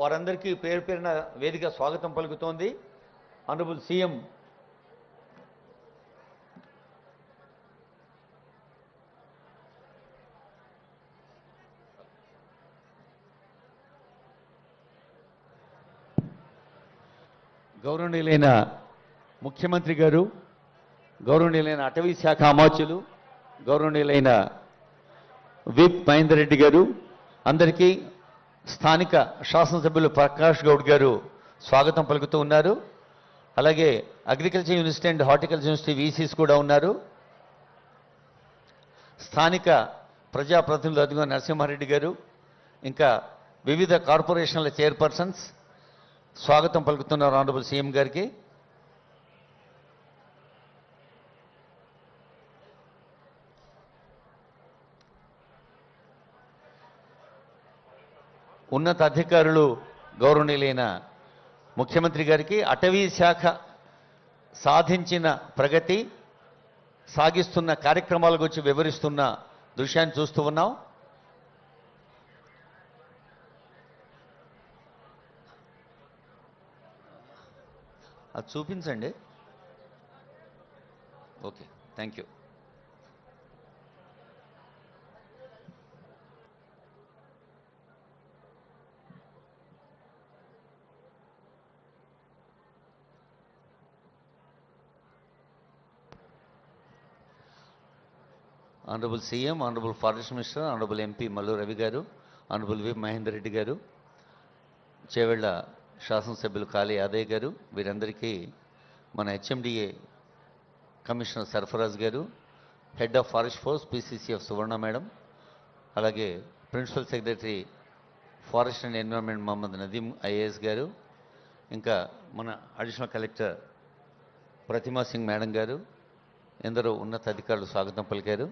వారందరికీ పేరు పేరిన వేదిక స్వాగతం పలుకుతోంది. ఆనరబుల్ సీఎం గౌరవనీయులైన ముఖ్యమంత్రి గారు గౌరవనీయులైన అటవీ శాఖ అమాచులు గౌరవనీయులైన విప్ మహేందర్ రెడ్డి గారు అందరికీ స్థానిక శాసనసభ్యులు ప్రకాష్ గౌడ్ గారు స్వాగతం పలుకుతూ ఉన్నారు. అలాగే agriculture university and horticulture university VCs కూడా ఉన్నారు. స్థానిక ప్రజాప్రతినిధులు అదిగో నరసింహారెడ్డి గారు ఇంకా వివిధ కార్పొరేషన్ల చైర్పర్సన్స్ స్వాగతం పలుకుతున్నారు ఆనరబుల్ సీఎం గారికి. ఉన్నత అధికారులు గౌరవనీయులైన ముఖ్యమంత్రి గారికి అటవీ శాఖ సాధించిన ప్రగతి సాగిస్తున్న కార్యక్రమాల గురించి వివరిస్తున్న దృశ్యాన్ని చూస్తూ ఉన్నాం. అది చూపించండి. Okay thank you honourable CM honourable forest minister honourable MP Mallu Ravi గారు ఆనరబుల్ వి మహేందర్ రెడ్డి గారు చేవెళ్ళ శాసనసభ్యులు కాళీ యాదయ్య గారు వీరందరికీ మన హెచ్ఎండిఏ కమిషనర్ సర్ఫరాజ్ గారు head of forest force PCCF Suvarna madam అలాగే principal secretary forest and environment Mohammed Nadeem IAS గారు ఇంకా మన additional collector Pratima Singh madam గారు ఎందరో ఉన్నత అధికారులు స్వాగతం పలికారు.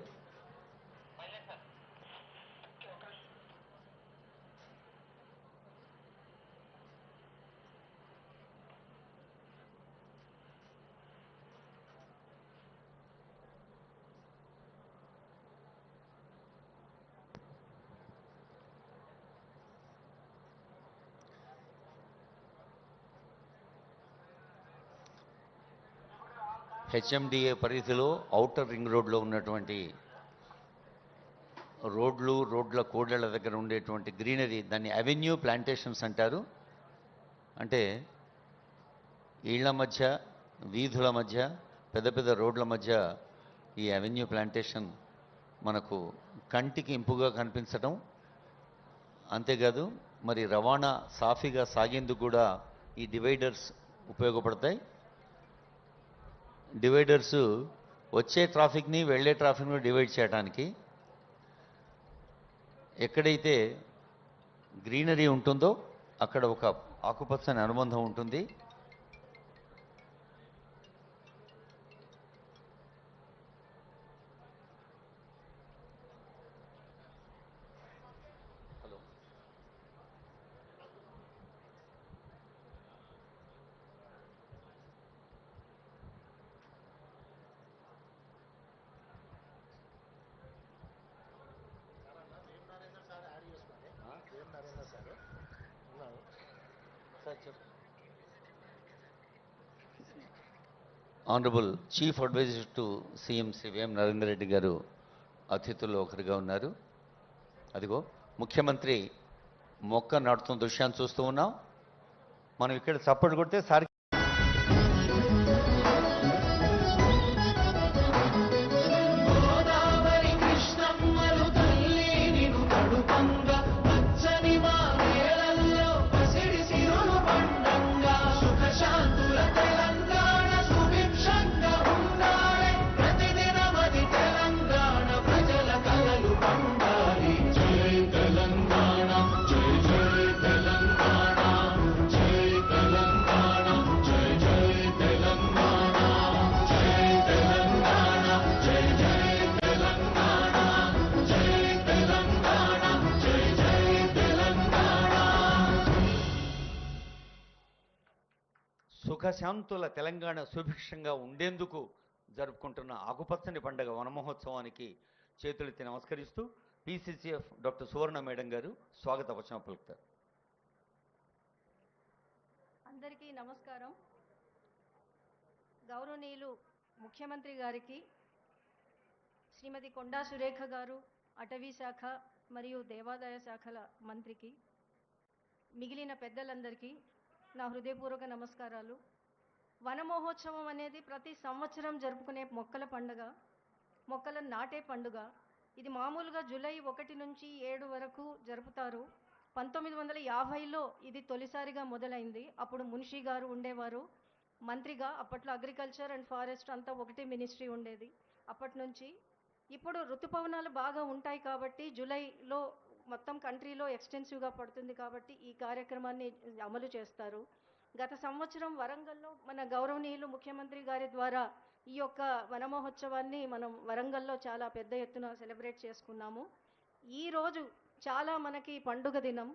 హెచ్ఎండిఏ పరిధిలో ఔటర్ రింగ్ రోడ్లో ఉన్నటువంటి రోడ్లు రోడ్ల కోడళ్ళ దగ్గర ఉండేటువంటి గ్రీనరీ దాన్ని అవెన్యూ ప్లాంటేషన్స్ అంటారు. అంటే ఇళ్ళ మధ్య వీధుల మధ్య పెద్ద పెద్ద రోడ్ల మధ్య ఈ అవెన్యూ ప్లాంటేషన్ మనకు కంటికి ఇంపుగా కనిపించడం అంతేకాదు మరి రవాణా సాఫీగా సాగేందుకు కూడా ఈ డివైడర్స్ ఉపయోగపడతాయి. డివైడర్స్ వచ్చే ట్రాఫిక్ని వెళ్ళే ట్రాఫిక్ని డివైడ్ చేయడానికి ఎక్కడైతే గ్రీనరీ ఉంటుందో అక్కడ ఒక ఆకుపచ్చని అనుబంధం ఉంటుంది. Honourable chief advisor to CM Shri Vem Narender Reddy గారు అతిథుల్లో ఒకరిగా ఉన్నారు. అదిగో ముఖ్యమంత్రి మొక్క నాటుతున్న దృశ్యాన్ని చూస్తూ ఉన్నాం. మనం ఇక్కడ చప్పటి కొడితే సార్ సుఖశాంతుల తెలంగాణ సుభిక్షంగా ఉండేందుకు జరుపుకుంటున్న ఆకుపచ్చని పండగ వనమహోత్సవానికి చేతులెత్తి నమస్కరిస్తూ పీసీసీఎఫ్ డాక్టర్ సువర్ణ మేడం గారు స్వాగత వచనం పలుకుతారు. అందరికీ నమస్కారం. గౌరవనీయులు ముఖ్యమంత్రి గారికి శ్రీమతి కొండా సురేఖ గారు అటవీ శాఖ మరియు దేవాదాయ శాఖల మంత్రికి మిగిలిన పెద్దలందరికీ నా హృదయపూర్వక నమస్కారాలు. వనమహోత్సవం అనేది ప్రతి సంవత్సరం జరుపుకునే మొక్కల పండుగ మొక్కలను నాటే పండుగ. ఇది మామూలుగా జూలై ఒకటి నుంచి ఏడు వరకు జరుపుతారు. పంతొమ్మిది వందల యాభైలో ఇది తొలిసారిగా మొదలైంది. అప్పుడు మున్షి గారు ఉండేవారు. మంత్రిగా అప్పట్లో అగ్రికల్చర్ అండ్ ఫారెస్ట్ అంతా ఒకటే మినిస్ట్రీ ఉండేది. అప్పటి నుంచి ఇప్పుడు ఋతుపవనాలు బాగా ఉంటాయి కాబట్టి జూలైలో మొత్తం కంట్రీలో ఎక్స్టెన్సివ్గా పడుతుంది కాబట్టి ఈ కార్యక్రమాన్ని అమలు చేస్తారు. గత సంవత్సరం వరంగల్లో మన గౌరవనీయులు ముఖ్యమంత్రి గారి ద్వారా ఈ యొక్క వనమహోత్సవాన్ని మనం వరంగల్లో చాలా పెద్ద ఎత్తున సెలబ్రేట్ చేసుకున్నాము. ఈ రోజు చాలా మనకి పండుగ దినం.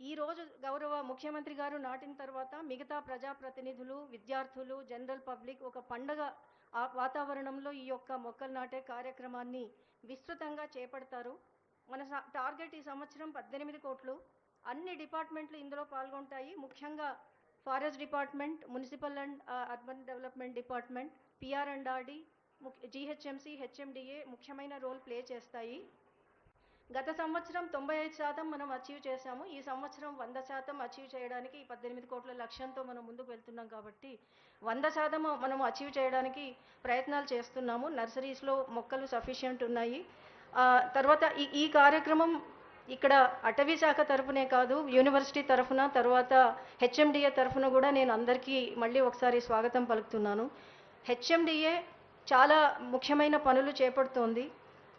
ఈ రోజు గౌరవ ముఖ్యమంత్రి గారు నాటిన తర్వాత మిగతా ప్రజాప్రతినిధులు విద్యార్థులు జనరల్ పబ్లిక్ ఒక పండగ ఆ వాతావరణంలో ఈ యొక్క మొక్కలు నాటే కార్యక్రమాన్ని విస్తృతంగా చేపడతారు. మన టార్గెట్ ఈ సంవత్సరం పద్దెనిమిది కోట్లు. అన్ని డిపార్ట్మెంట్లు ఇందులో పాల్గొంటాయి. ముఖ్యంగా forest department municipal and urban development department PR and RD GHMC HMDA ముఖ్యమైన రోల్ ప్లే చేస్తాయి. గత సంవత్సరం తొంభై ఐదు శాతం మనం అచీవ్ చేశాము. ఈ సంవత్సరం వంద శాతం అచీవ్ చేయడానికి ఈ పద్దెనిమిది కోట్ల లక్ష్యంతో మనం ముందుకు వెళ్తున్నాం కాబట్టి వంద శాతం మనం అచీవ్ చేయడానికి ప్రయత్నాలు చేస్తున్నాము. నర్సరీస్లో మొక్కలు సఫిషియంట్ ఉన్నాయి. తర్వాత ఈ ఈ కార్యక్రమం ఇక్కడ అటవీ శాఖ తరఫునే కాదు యూనివర్సిటీ తరఫున తర్వాత హెచ్ఎండిఏ తరఫున కూడా నేను అందరికీ మళ్ళీ ఒకసారి స్వాగతం పలుకుతున్నాను. హెచ్ఎండిఏ చాలా ముఖ్యమైన పనులు చేపడుతోంది.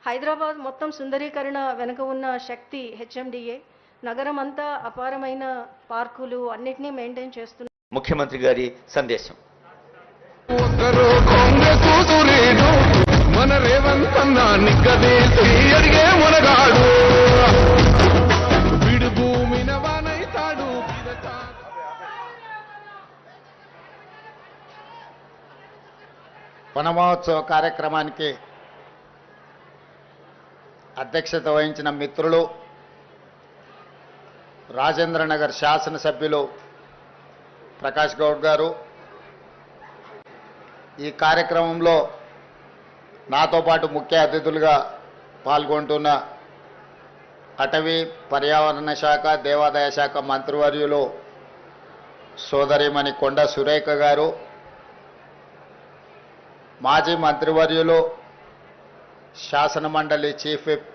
హైదరాబాద్ మొత్తం సుందరీకరణ వెనుక ఉన్న శక్తి హెచ్ఎండిఏ. నగరం అంతా అపారమైన పార్కులు అన్నిటినీ మెయింటైన్ చేస్తున్నారు ముఖ్యమంత్రి గారి సందేశం. మన రేవంత్ అన్న నిగ్గదీసి అడిగే మునగాడు వనమహోత్సవ కార్యక్రమానికి అధ్యక్షత వహించిన మిత్రులు రాజేంద్రనగర్ శాసనసభ్యులు ప్రకాష్ గౌడ్ గారు ఈ కార్యక్రమంలో నాతో పాటు ముఖ్య అతిథులుగా పాల్గొంటున్న అటవీ పర్యావరణ శాఖ దేవాదాయ శాఖ మంత్రివర్యులు సోదరిమణి కొండ సురేఖ గారు మాజీ మంత్రివర్యులు శాసన మండలి చీఫ్ విప్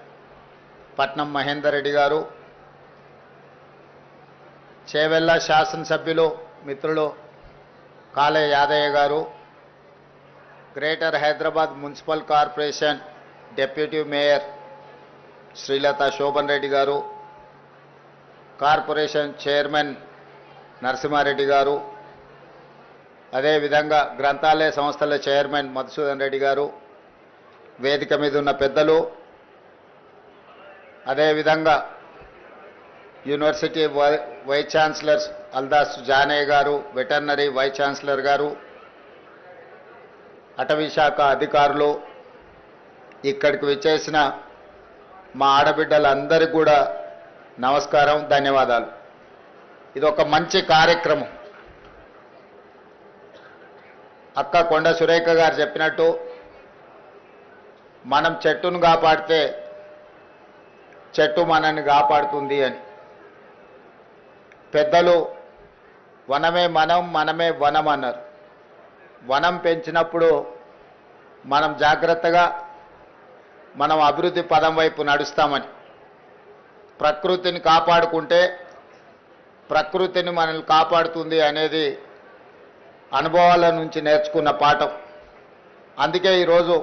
పట్నం మహేందర్ రెడ్డి గారు చేవెళ్ళ శాసనసభ్యులు మిత్రులు కాలే యాదయ్య గారు greater Hyderabad municipal corporation deputy mayor Srilatha Shobhan Reddy గారు కార్పొరేషన్ చైర్మన్ నరసింహారెడ్డి గారు అదేవిధంగా గ్రంథాలయ సంస్థల చైర్మన్ మధుసూదన్ రెడ్డి గారు వేదిక మీద ఉన్న పెద్దలు అదేవిధంగా యూనివర్సిటీ వై వైస్ ఛాన్సలర్ అల్దాస్ జానే గారు వెటర్నరీ వైస్ ఛాన్సలర్ గారు అటవీ శాఖ అధికారులు ఇక్కడికి విచ్చేసిన మా ఆడబిడ్డలందరికీ కూడా నమస్కారం ధన్యవాదాలు. ఇది ఒక మంచి కార్యక్రమం. అక్క కొండ సురేఖ గారు చెప్పినట్టు మనం చెట్టును కాపాడితే చెట్టు మనల్ని కాపాడుతుంది అని. పెద్దలు వనమే మనం మనమే వనం అన్నారు. వనం పెంచినప్పుడు మనం జాగ్రత్తగా మనం అభివృద్ధి పదం వైపు నడుస్తామని. ప్రకృతిని కాపాడుకుంటే ప్రకృతిని మనల్ని కాపాడుతుంది అనేది అనుభవాల నుంచి నేర్చుకున్న పాఠం. అందుకే ఈరోజు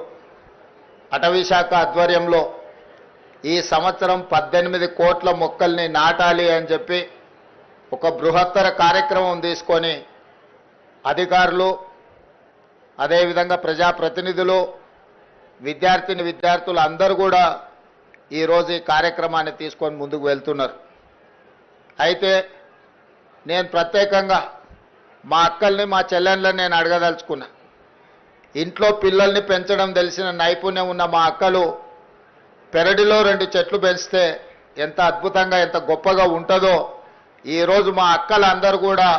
అటవీశాఖ ఆధ్వర్యంలో ఈ సంవత్సరం పద్దెనిమిది కోట్ల మొక్కల్ని నాటాలి అని చెప్పి ఒక బృహత్తర కార్యక్రమం తీసుకొని అధికారులు అదేవిధంగా ప్రజాప్రతినిధులు విద్యార్థిని విద్యార్థులు అందరూ కూడా ఈరోజు ఈ కార్యక్రమాన్ని తీసుకొని ముందుకు వెళ్తున్నారు. అయితే నేను ప్రత్యేకంగా మా అక్కల్ని మా చెల్లెళ్ళని నేను అడగదలుచుకున్నా. ఇంట్లో పిల్లల్ని పెంచడం తెలిసిన నైపుణ్యం ఉన్న మా అక్కలు పెరడిలో రెండు చెట్లు పెంచితే ఎంత అద్భుతంగా ఎంత గొప్పగా ఉంటుందో. ఈరోజు మా అక్కలందరూ కూడా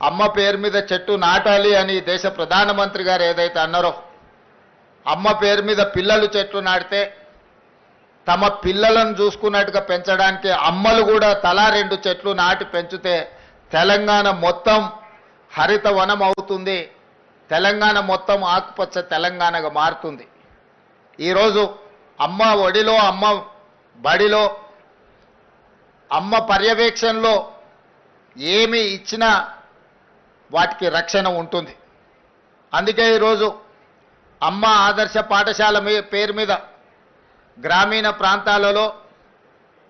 అమ్మ పేరు మీద చెట్టు నాటాలి అని దేశ ప్రధానమంత్రి గారు ఏదైతే అన్నారో అమ్మ పేరు మీద పిల్లలు చెట్లు నాటితే తమ పిల్లలను చూసుకున్నట్టుగా పెంచడానికి అమ్మలు కూడా తలా రెండు చెట్లు నాటి పెంచితే తెలంగాణ మొత్తం హరిత వనం అవుతుంది. తెలంగాణ మొత్తం ఆకుపచ్చ తెలంగాణగా మారుతుంది. ఈరోజు అమ్మ ఒడిలో అమ్మ బడిలో అమ్మ పర్యవేక్షణలో ఏమి ఇచ్చినా వాటికి రక్షణ ఉంటుంది. అందుకే ఈరోజు అమ్మ ఆదర్శ పాఠశాల పేరు మీద గ్రామీణ ప్రాంతాలలో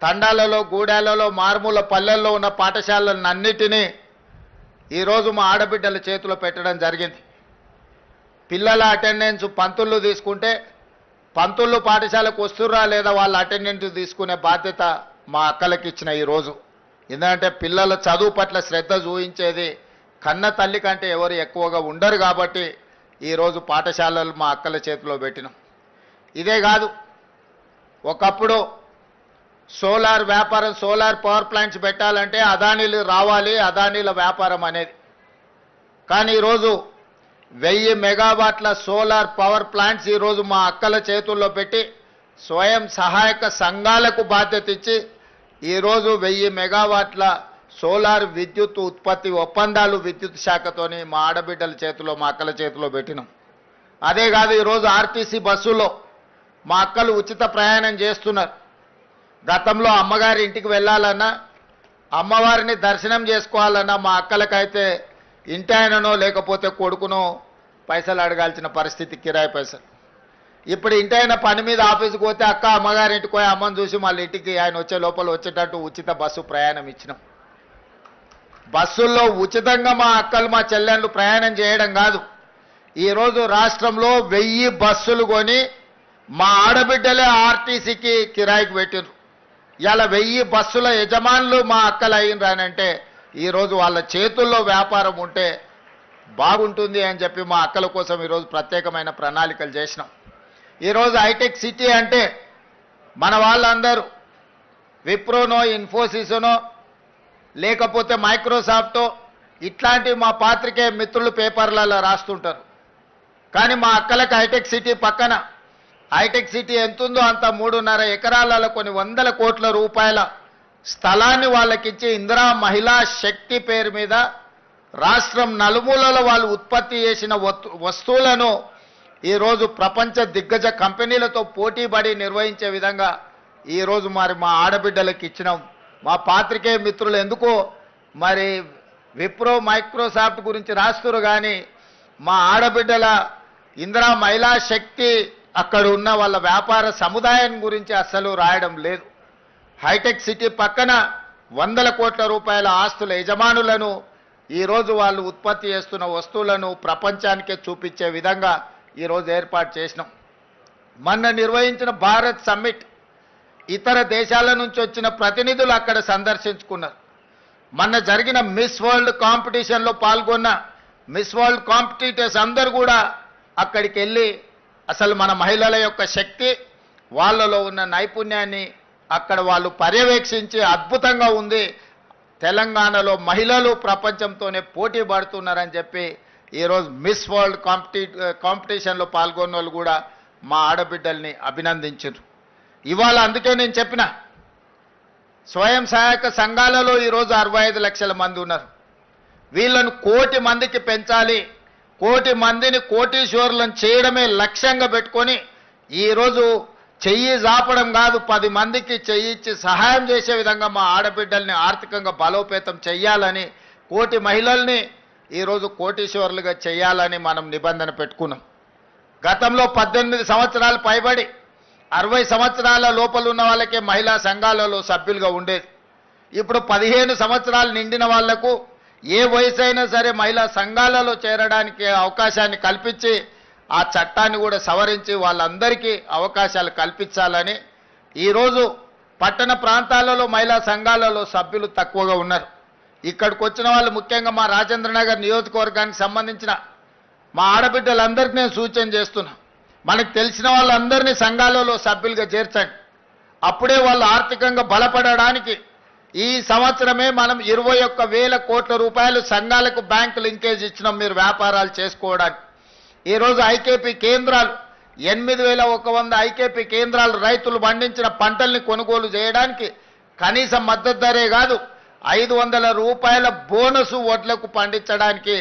తండాలలో గూడాలలో మారుమూల పల్లెల్లో ఉన్న పాఠశాలలన్నిటినీ ఈరోజు మా ఆడబిడ్డల చేతిలో పెట్టడం జరిగింది. పిల్లల అటెండెన్స్ పంతుళ్ళు తీసుకుంటే పంతుళ్ళు పాఠశాలకు వస్తుర్రా లేదా వాళ్ళ అటెండెన్స్ తీసుకునే బాధ్యత మా అక్కలకి ఇచ్చిన ఈరోజు ఎందుకంటే పిల్లల చదువు పట్ల శ్రద్ధ చూపించేది కన్న తల్లి కంటే ఎవరు ఎక్కువగా ఉండరు కాబట్టి ఈరోజు పాఠశాలలు మా అక్కల చేతిలో పెట్టినాం. ఇదే కాదు ఒకప్పుడు సోలార్ వ్యాపారం సోలార్ పవర్ ప్లాంట్స్ పెట్టాలంటే అదానీలు రావాలి అదానీల వ్యాపారం అనేది. కానీ ఈరోజు వెయ్యి మెగావాట్ల సోలార్ పవర్ ప్లాంట్స్ ఈరోజు మా అక్కల చేతుల్లో పెట్టి స్వయం సహాయక సంఘాలకు బాధ్యత ఇచ్చి ఈరోజు వెయ్యి మెగావాట్ల సోలార్ విద్యుత్ ఉత్పత్తి ఒప్పందాలు విద్యుత్ శాఖతోని మా ఆడబిడ్డల చేతిలో మా అక్కల చేతిలో పెట్టినాం. అదే కాదు ఈరోజు ఆర్టీసీ బస్సులో మా అక్కలు ఉచిత ప్రయాణం చేస్తున్నారు. గతంలో అమ్మగారి ఇంటికి వెళ్ళాలన్నా అమ్మవారిని దర్శనం చేసుకోవాలన్నా మా అక్కలకైతే ఇంటి ఆయననో లేకపోతే కొడుకునో పైసలు అడగాల్సిన పరిస్థితి కిరాయి పైసలు. ఇప్పుడు ఇంటి ఆయన పని మీద ఆఫీస్కి పోతే అక్క అమ్మగారి ఇంటికి పోయి అమ్మని చూసి మళ్ళీ ఇంటికి ఆయన వచ్చే లోపల వచ్చేటట్టు ఉచిత బస్సు ప్రయాణం ఇచ్చినాం. బస్సుల్లో ఉచితంగా మా అక్కలు మా చెల్లెళ్ళు ప్రయాణం చేయడం కాదు. ఈరోజు రాష్ట్రంలో వెయ్యి బస్సులు కొని మా ఆడబిడ్డలే ఆర్టీసీకి కిరాయికి పెట్టిండ్రు ఇలా వెయ్యి బస్సుల యజమానులు మా అక్కలు అయ్యిండ్రానంటే ఈరోజు వాళ్ళ చేతుల్లో వ్యాపారం ఉంటే బాగుంటుంది అని చెప్పి మా అక్కల కోసం ఈరోజు ప్రత్యేకమైన ప్రణాళికలు చేసినాం. ఈరోజు హైటెక్ సిటీ అంటే మన వాళ్ళందరూ విప్రోనో ఇన్ఫోసిస్నో లేకపోతే మైక్రోసాఫ్టో ఇట్లాంటి మా పాత్రికే మిత్రులు పేపర్లలో రాస్తుంటారు. కానీ మా అక్కలకు హైటెక్ సిటీ పక్కన హైటెక్ సిటీ ఎంతుందో అంత మూడున్నర ఎకరాలలో కొన్ని వందల కోట్ల రూపాయల స్థలాన్ని వాళ్ళకిచ్చి ఇందిరా మహిళా శక్తి పేరు మీద రాష్ట్రం నలుమూలలో వాళ్ళు ఉత్పత్తి చేసిన వస్తువులను ఈరోజు ప్రపంచ దిగ్గజ కంపెనీలతో పోటీపడి నిర్వహించే విధంగా ఈరోజు మరి మా ఆడబిడ్డలకు ఇచ్చినాం. మా పాత్రికేయ మిత్రులు ఎందుకో మరి విప్రో మైక్రోసాఫ్ట్ గురించి రాస్తున్నారు కానీ మా ఆడబిడ్డల ఇందిరా మహిళా శక్తి అక్కడ ఉన్న వాళ్ళ వ్యాపార సముదాయం గురించి అస్సలు రాయడం లేదు. హైటెక్ సిటీ పక్కన వందల కోట్ల రూపాయల ఆస్తుల యజమానులను ఈరోజు వాళ్ళు ఉత్పత్తి చేస్తున్న వస్తువులను ప్రపంచానికే చూపించే విధంగా ఈరోజు ఏర్పాటు చేసినాం. మొన్న నిర్వహించిన భారత్ సమ్మిట్ ఇతర దేశాల నుంచి వచ్చిన ప్రతినిధులు అక్కడ సందర్శించుకున్నారు. మొన్న జరిగిన మిస్ వరల్డ్ కాంపిటీషన్లో పాల్గొన్న మిస్ వరల్డ్ కాంపిటీటర్స్ అందరూ కూడా అక్కడికి వెళ్ళి అసలు మన మహిళల యొక్క శక్తి వాళ్ళలో ఉన్న నైపుణ్యాన్ని అక్కడ వాళ్ళు పర్యవేక్షించి అద్భుతంగా ఉంది. తెలంగాణలో మహిళలు ప్రపంచంతోనే పోటీ పడుతున్నారని చెప్పి ఈరోజు మిస్ వరల్డ్ కాంపిటీ కాంపిటీషన్లో పాల్గొన్న వాళ్ళు కూడా మా ఆడబిడ్డల్ని అభినందించారు. ఇవాళ అందుకే నేను చెప్పిన స్వయం సహాయక సంఘాలలో ఈరోజు అరవై ఐదు లక్షల మంది ఉన్నారు. వీళ్ళను కోటి మందికి పెంచాలి. కోటి మందిని కోటీశ్వరులను చేయడమే లక్ష్యంగా పెట్టుకొని ఈరోజు చెయ్యి జాపడం కాదు పది మందికి చెయ్యి ఇచ్చి సహాయం చేసే విధంగా మా ఆడబిడ్డల్ని ఆర్థికంగా బలోపేతం చెయ్యాలని కోటి మహిళల్ని ఈరోజు కోటీశ్వరులుగా చేయాలని మనం నిబంధన పెట్టుకున్నాం. గతంలో పద్దెనిమిది సంవత్సరాలు పైబడి అరవై సంవత్సరాల లోపల ఉన్న వాళ్ళకే మహిళా సంఘాలలో సభ్యులుగా ఉండేది. ఇప్పుడు పదిహేను సంవత్సరాలు నిండిన వాళ్ళకు ఏ వయసు అయినా సరే మహిళా సంఘాలలో చేరడానికి అవకాశాన్ని కల్పించి ఆ చట్టాన్ని కూడా సవరించి వాళ్ళందరికీ అవకాశాలు కల్పించాలని ఈరోజు పట్టణ ప్రాంతాలలో మహిళా సంఘాలలో సభ్యులు తక్కువగా ఉన్నారు. ఇక్కడికి వచ్చిన వాళ్ళు ముఖ్యంగా మా రాజేంద్ర నగర్ నియోజకవర్గానికి సంబంధించిన మా ఆడబిడ్డలందరికీ నేను సూచన చేస్తున్నా. మనకు తెలిసిన వాళ్ళందరినీ సంఘాలలో సభ్యులుగా చేర్చండి. అప్పుడే వాళ్ళు ఆర్థికంగా బలపడడానికి ఈ సంవత్సరమే మనం ఇరవై ఒక్క వేల కోట్ల రూపాయలు సంఘాలకు బ్యాంకు లింకేజ్ ఇచ్చినాం మీరు వ్యాపారాలు చేసుకోవడానికి. ఈరోజు ఐకేపీ కేంద్రాలు ఎనిమిది వేల ఒక వంద ఐకేపీ కేంద్రాలు రైతులు పండించిన పంటల్ని కొనుగోలు చేయడానికి కనీస మద్దతు ధరే కాదు ఐదు వందల రూపాయల బోనసు వడ్లకు పండించడానికి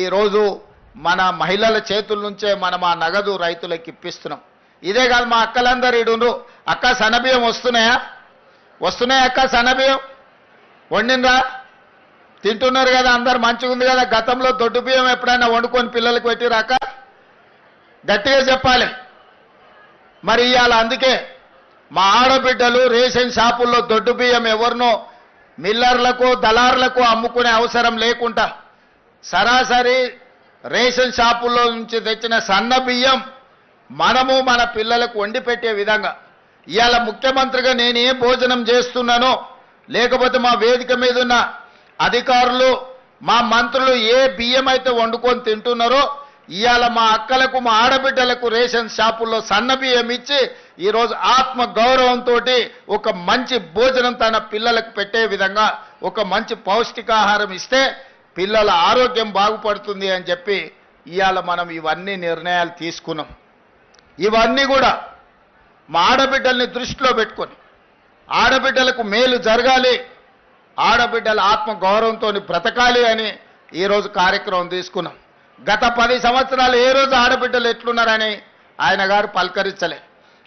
ఈరోజు మన మహిళల చేతుల నుంచే మనం ఆ నగదు రైతులకు ఇప్పిస్తున్నాం. ఇదే కాదు మా అక్కలందరూ ఇడుండ్రు. అక్క సనబియ్యం వస్తున్నాయా? వస్తున్నాయి అక్క సన్నబియ్యం. వండిండ్రా తింటున్నారు కదా అందరు మంచిగా ఉంది కదా. గతంలో దొడ్డు బియ్యం ఎప్పుడైనా వండుకొని పిల్లలకు పెట్టిరాక గట్టిగా చెప్పాలి. మరి ఇవాళ అందుకే మా ఆడబిడ్డలు రేషన్ షాపుల్లో దొడ్డు బియ్యం ఎవరినో మిల్లర్లకు దళారులకు అమ్ముకునే అవసరం లేకుండా సరాసరి రేషన్ షాపుల్లో నుంచి తెచ్చిన సన్న బియ్యం మనము మన పిల్లలకు వండి పెట్టే విధంగా ఇవాళ ముఖ్యమంత్రిగా నేను ఏ భోజనం చేస్తున్నానో. లేకపోతే మా వేదిక మీద ఉన్న అధికారులు మా మంత్రులు ఏ బియ్యం అయితే వండుకొని తింటున్నారో ఇవాళ మా అక్కలకు మా ఆడబిడ్డలకు రేషన్ షాపుల్లో సన్న బియ్యం ఇచ్చి ఈరోజు ఆత్మ గౌరవంతో ఒక మంచి భోజనం తన పిల్లలకు పెట్టే విధంగా ఒక మంచి పౌష్టికాహారం ఇస్తే పిల్లల ఆరోగ్యం బాగుపడుతుంది అని చెప్పి ఇవాళ మనం ఇవన్నీ నిర్ణయాలు తీసుకున్నాం. ఇవన్నీ కూడా మా ఆడబిడ్డల్ని దృష్టిలో పెట్టుకొని ఆడబిడ్డలకు మేలు జరగాలి ఆడబిడ్డల ఆత్మ గౌరవంతో బ్రతకాలి అని ఈరోజు కార్యక్రమం తీసుకున్నాం. గత పది సంవత్సరాలు ఏ రోజు ఆడబిడ్డలు ఎట్లున్నారని ఆయన గారు పలకరించలే.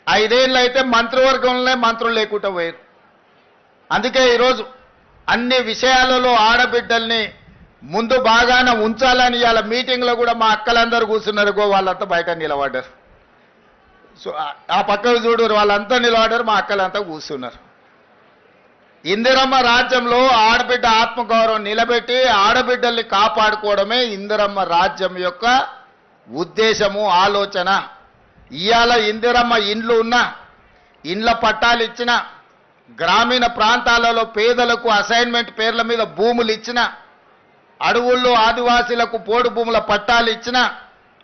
ఐదేళ్ళు అయితే మంత్రివర్గంలోనే మంత్రులు లేకుండా పోయారు. అందుకే ఈరోజు అన్ని విషయాలలో ఆడబిడ్డల్ని ముందు బాగానే ఉంచాలని ఇవాళ మీటింగ్లో కూడా మా అక్కలందరూ కూర్చున్నారు. గో వాళ్ళంతా బయట నిలబడ్డారు. సో ఆ- పక్కకు చూడు వాళ్ళంతా నిలబడారు మా అక్కలంతా కూర్చున్నారు. ఇందిరమ్మ రాజ్యంలో ఆడబిడ్డ ఆత్మగౌరవం నిలబెట్టి ఆడబిడ్డల్ని కాపాడుకోవడమే ఇందిరమ్మ రాజ్యం యొక్క ఉద్దేశము ఆలోచన. ఇవాళ ఇందిరమ్మ ఇండ్లు ఉన్నా ఇండ్ల పట్టాలు ఇచ్చిన గ్రామీణ ప్రాంతాలలో పేదలకు అసైన్మెంట్ పేర్ల మీద భూములు ఇచ్చిన అడవుల్లో ఆదివాసీలకు పోడు భూముల పట్టాలు ఇచ్చిన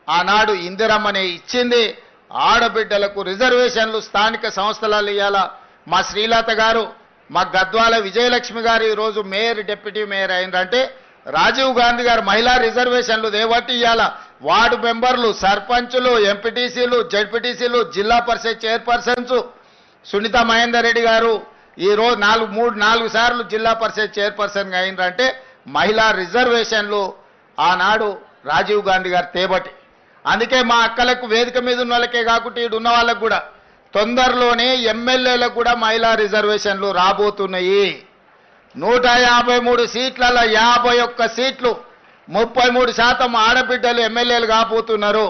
ఆనాడు ఇందిరమ్మనే ఇచ్చింది. ఆడబిడ్డలకు రిజర్వేషన్లు స్థానిక సంస్థలలో ఇవ్వాలా మా శ్రీలత గారు మా గద్వాల విజయలక్ష్మి గారు ఈరోజు మేయర్ డిప్యూటీ మేయర్ అయినరంటే రాజీవ్ గాంధీ గారు మహిళా రిజర్వేషన్లు దేవట్టి ఇవ్వాలా వార్డు మెంబర్లు సర్పంచులు ఎంపీటీసీలు జడ్పీటీసీలు జిల్లా పరిషత్ చైర్పర్సన్స్ సునీత మహేందర్ రెడ్డి గారు ఈరోజు నాలుగు మూడు నాలుగు సార్లు జిల్లా పరిషత్ చైర్పర్సన్గా అయినరంటే మహిళా రిజర్వేషన్లు ఆనాడు రాజీవ్ గాంధీ గారు తేబట్టి అందుకే మా అక్కలకు వేదిక మీద ఉన్న వాళ్ళకే కాకుండా ఈడు ఉన్న వాళ్ళకు కూడా తొందరలోనే ఎమ్మెల్యేలకు కూడా మహిళా రిజర్వేషన్లు రాబోతున్నాయి. నూట యాభై మూడు సీట్లలో యాభై ఒక్క సీట్లు ముప్పై మూడు శాతం ఆడబిడ్డలు ఎమ్మెల్యేలు కాబోతున్నారు.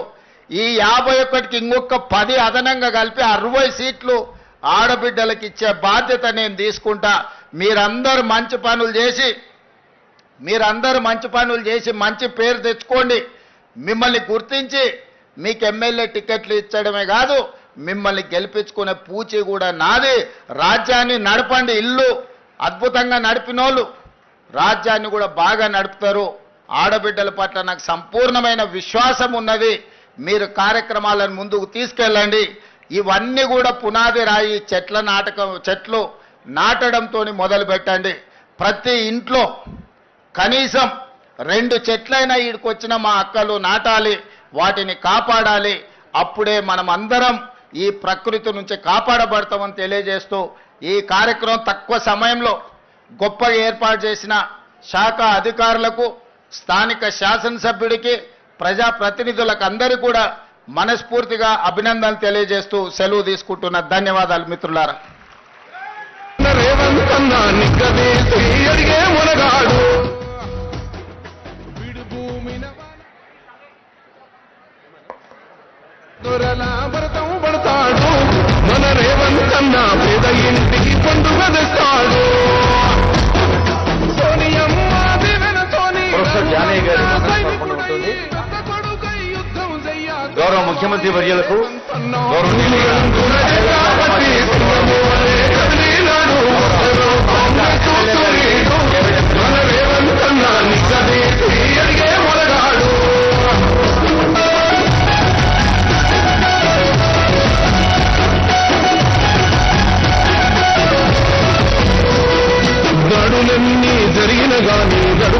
ఈ యాభై ఒక్కటికి ఇంకొక పది అదనంగా కలిపి అరవై సీట్లు ఆడబిడ్డలకు ఇచ్చే బాధ్యత నేను తీసుకుంటా. మీరందరూ మంచి పనులు చేసి మీరందరూ మంచి పనులు చేసి మంచి పేరు తెచ్చుకోండి. మిమ్మల్ని గుర్తించి మీకు ఎమ్మెల్యే టికెట్లు ఇచ్చడమే కాదు మిమ్మల్ని గెలిపించుకునే పూచి కూడా నాది. రాజ్యాన్ని నడపండి ఇల్లు అద్భుతంగా నడిపినోళ్ళు. రాజ్యాన్ని కూడా బాగా నడుపుతారు. ఆడబిడ్డల పట్ల నాకు సంపూర్ణమైన విశ్వాసం ఉన్నది. మీరు కార్యక్రమాలను ముందుకు తీసుకెళ్ళండి. ఇవన్నీ కూడా పునాది రాయి చెట్ల నాటకం చెట్లు నాటడంతో మొదలు పెట్టండి ప్రతి ఇంట్లో కనీసం రెండు చెట్లైనా ఈడికొచ్చిన మా అక్కలు నాటాలి వాటిని కాపాడాలి. అప్పుడే మనం అందరం ఈ ప్రకృతి నుంచి కాపాడబడతామని తెలియజేస్తూ ఈ కార్యక్రమం తక్కువ సమయంలో గొప్పగా ఏర్పాటు చేసిన శాఖ అధికారులకు స్థానిక శాసనసభ్యుడికి ప్రజాప్రతినిధులకు అందరికీ కూడా మనస్ఫూర్తిగా అభినందనలు తెలియజేస్తూ సెలవు తీసుకుంటున్న ధన్యవాదాలు మిత్రులారా. రేవంతన్న నిగ్గదీసి అడిగే మునగాడు. పడతాడు. మన రేవంతన్న పేద ఇంటికి పండుగ తెస్తాడు. గౌరవ ముఖ్యమంత్రి వర్యులకు గౌరవ పనులన్నీ జరిగిన గాని గడవని